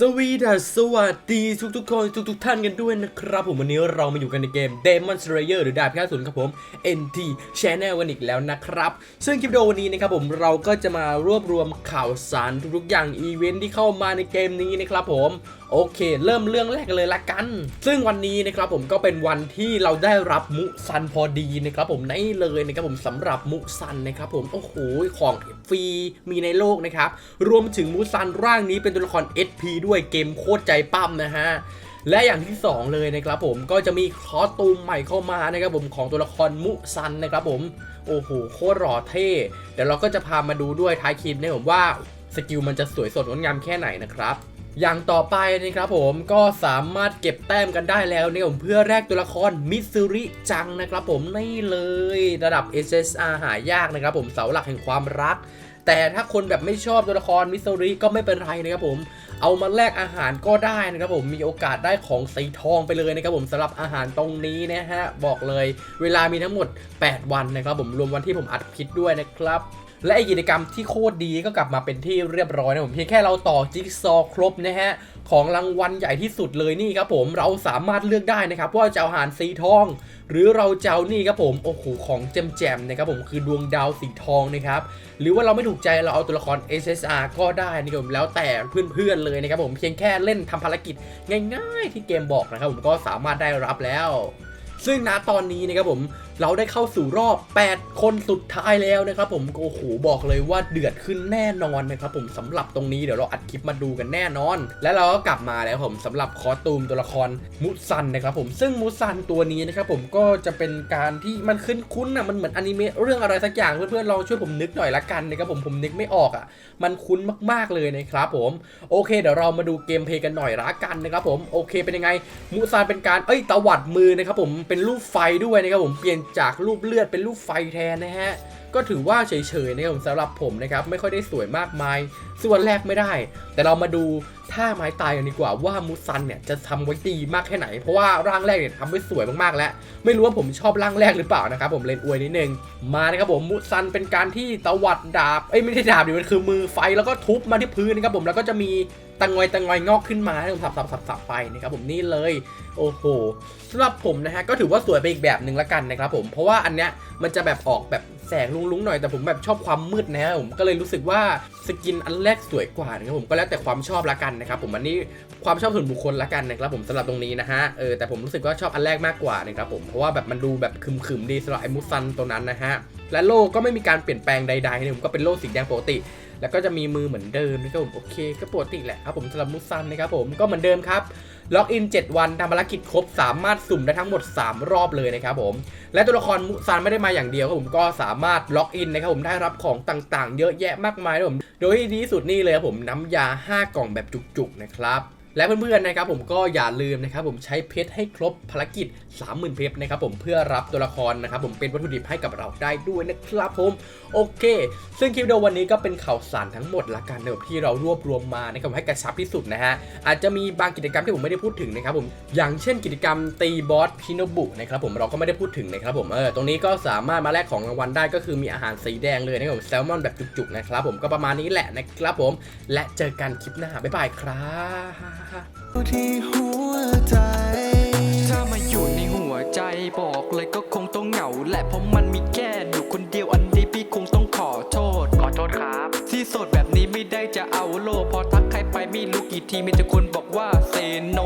สวีดัสสวัสดีทุกทุกคนทุกทุกท่านกันด้วยนะครับ ผมวันนี้เรามาอยู่กันในเกม Demon Slayer หรือดาบพิฆาตศูนย์ครับผม NT Channel กันอีกแล้วนะครับ ซึ่งคลิปวิดีโอวันนี้นะครับผมเราก็จะมารวบรวมข่าวสารทุกๆอย่างอีเวนท์ที่เข้ามาในเกมนี้นะครับผมโอเค เริ่มเรื่องแรกเลยละกัน ซึ่งวันนี้นะครับผมก็เป็นวันที่เราได้รับมุซันพอดีนะครับผมในเลยนะครับผมสำหรับมุซันนะครับผมโอ้โหของฟรีมีในโลกนะครับรวมถึงมุซันร่างนี้เป็นตัวละคร SP ด้วยเกมโคตรใจปั้มนะฮะและอย่างที่ 2 เลยนะครับผมก็จะมีคอสตูมใหม่เข้ามานะครับผมของตัวละครมุซันนะครับผมโอ้โหโคตรหล่อเท่เดี๋ยวเราก็จะพามาดูด้วยท้ายคลิปนะผมว่าสกิลมันจะสวยสดงดงามแค่ไหนนะครับ อย่างต่อไปนะครับผมก็สามารถเก็บแต้มกันได้แล้วนะครับผมเพื่อแลกตัวละครมิซูริจังนะครับผมนี่เลยระดับ SSR หายากนะครับผมเสาหลักแห่งความรัก แต่ถ้าคนแบบไม่ชอบตัวละครมิซูริก็ไม่เป็นไรนะครับผมเอามาแลกอาหารก็ได้นะครับผมมีโอกาสได้ของสีทองไปเลยนะครับผมสำหรับอาหารตรงนี้นะฮะบอกเลย เวลามีทั้งหมด 8 วันนะครับผมรวมวันที่ผมอัดคลิปด้วยนะครับ และไอกิจกรรมที่โคตรดีก็กลับมาเป็นที่เรียบร้อยนะผมเพียงแค่เราต่อจิ๊กซอครบนะฮะของรางวัลใหญ่ที่สุดเลยนี่ครับผมเราสามารถเลือกได้นะครับว่าจะเอาหารสีทอง หรือเราจะเอานี่ครับผมโอ้โหของแจมๆนะครับผมคือดวงดาวสีทองนะครับหรือว่าเราไม่ถูกใจเราเอาตัวละคร SSR ก็ได้นะครับผมแล้วแต่เพื่อนๆเลยนะครับผมเพียงแค่เล่นทำภารกิจง่าย ๆ ที่เกมบอกนะครับผมก็สามารถได้รับแล้วซึ่งณตอนนี้นะครับผม เราได้เข้าสู่รอบ 8 คนสุดท้ายแล้วนะครับผมโอ้โหบอกเลยว่าเดือดขึ้นแน่นอนนะครับผมสำหรับตรงนี้เดี๋ยวเราอัดคลิปมาดูกันแน่นอน และเราก็กลับมาแล้วผมสำหรับคอตูมตัวละครมุซันนะครับผมซึ่งมุซันตัวนี้นะครับผมก็จะเป็นการที่มันขึ้นคุ้นอะมันเหมือนอนิเมะเรื่องอะไรสักอย่างเพื่อนๆลองช่วยผมนึกหน่อยละกันนะครับผมผมนึกไม่ออกอะมันคุ้นมากๆเลยนะครับผมโอเค เดี๋ยวเรามาดูเกมเพลย์กันหน่อยละกันนะครับผมโอเคเป็นยังไงมูซานเป็นการเอ้ยตวัดมือนะครับผมเป็นรูปไฟด้วยนะครับผมเปลี่ยนจากรูปเลือดเป็นรูปไฟแทนนะฮะ ก็ถือว่าเฉยๆนะครับสำหรับผมนะครับ ไม่ค่อยได้สวยมากมาย ส่วนแรกไม่ได้ แต่เรามาดูท่าไม้ตายกันดีกว่าว่ามูซันเนี่ยจะทำไว้ดีมากแค่ไหน เพราะว่าร่างแรกเนี่ยทำไว้สวยมากๆแล้ว ไม่รู้ว่าผมชอบร่างแรกหรือเปล่านะครับผมเล่นอวยนิดนึง มานะครับผมมุซันเป็นการที่ตวัดดาบ เอ้ยไม่ใช่ดาบดิมันคือมือไฟแล้วก็ทุบมาที่พื้นนะครับผมแล้วก็จะมีตังงอยตังงอยงอกขึ้นมาให้ผมสับสับสับสับไปนะครับผมนี่เลย โอ้โหสำหรับผมนะฮะก็ถือว่าสวยไปอีกแบบหนึ่งละกันนะครับผมเพราะว่าอันเนี้ยมันจะแบบออกแบบ แสงลุ้งๆหน่อยแต่ผมแบบชอบความมืดนะผมก็เลยรู้สึกว่าสกินอันแรกสวยกว่านะครับผมก็แล้วแต่ความชอบละกันนะครับผมอันนี้ความชอบส่วนบุคคลละกันนะครับผมสำหรับตรงนี้นะฮะเออแต่ผมรู้สึกว่าชอบอันแรกมากกว่านะครับผมเพราะว่าแบบมันดูแบบขึมๆดีสำหรับไอ้มุซันตัวนั้นนะฮะและโลก็ไม่มีการเปลี่ยนแปลงใดๆนะผมก็เป็นโลสีแดงปกติ แล้วก็จะมีมือเหมือนเดิมนะครับผมโอเคก็ปกติแหละครับผมสำหรับมุซันนะครับผมก็เหมือนเดิมครับล็อกอิน 7 วันทำภารกิจครบสามารถสุ่มได้ทั้งหมด 3 รอบเลยนะครับผม และตัวละครมุซันไม่ได้มาอย่างเดียวครับผมก็สามารถล็อกอินนะครับผมได้รับของต่างๆ เยอะแยะมากมายครับผม โดยที่ดีสุดนี่เลยครับผมน้ำยา 5 กล่องแบบจุกๆนะครับ และเพื่อนๆนะครับผมก็อย่าลืมนะครับผมใช้เพชรให้ครบภารกิจ 30,000เพชรนะครับผมเพื่อรับตัวละครนะครับผมเป็นวัตถุดิบให้กับเราได้ด้วยนะครับผมโอเค ซึ่งคลิปวิดีโอวันนี้ก็เป็นข่าวสารทั้งหมดละกันนะครับที่เรารวบรวมมานะครับให้กระชับที่สุดนะฮะอาจจะมีบางกิจกรรมที่ผมไม่ได้พูดถึงนะครับผมอย่างเช่นกิจกรรมตีบอสพิโนบุนะครับผมเราก็ไม่ได้พูดถึงนะครับผมเออตรงนี้ก็สามารถมาแลกของรางวัลได้ก็คือมีอาหารสีแดงเลยนะครับผมแซลมอนแบบจุกๆนะครับผมก็ประมาณนี้แหละนะครับผมและเจอกันคลิปหน้าบ๊ายบายครับที่หัวใจ ถ้ามาอยู่ในหัวใจบอกเลยก็คงต้องเหงา แหละเพราะมันมีแค่อยู่คนเดียวอันนี้พี่คงต้องขอโทษ ขอโทษครับ ที่โสดแบบนี้ไม่ได้จะเอาโลกพอทักใครไปไม่รู้กี่ทีมีแต่คนบอกว่าเซโน